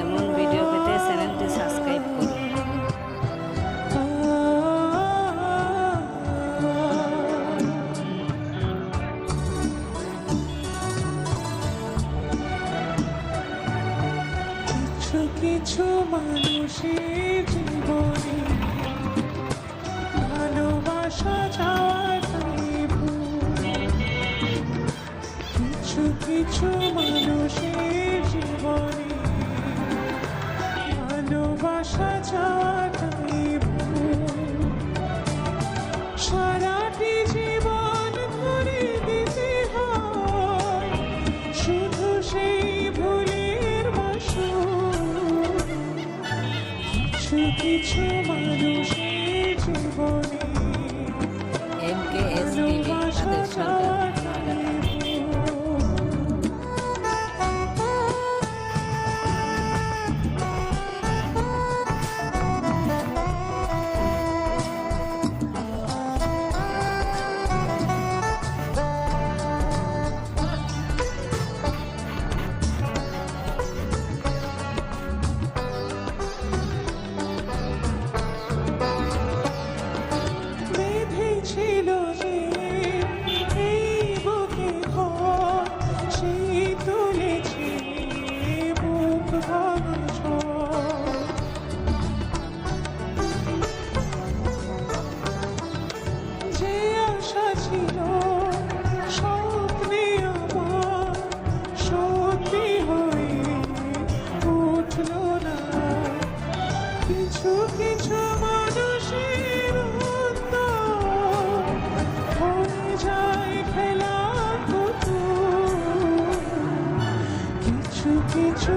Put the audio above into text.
এমন ভিডিও পেতে চ্যানেলটি সাবস্ক্রাইব করুন। কিছু কিছু মানুষের জীবনে ভালোবাসা কিছু মানুষের জীবনে ভালোবাসা যাওয়াটাই সারাটি জীবন করে দিতে হয়, শুধু সেই ভুলের মাসুল। কিছু কিছু মানুষের জীবনে ছিল স্বপ্নে না। কিছু কিছু মানুষের কিছু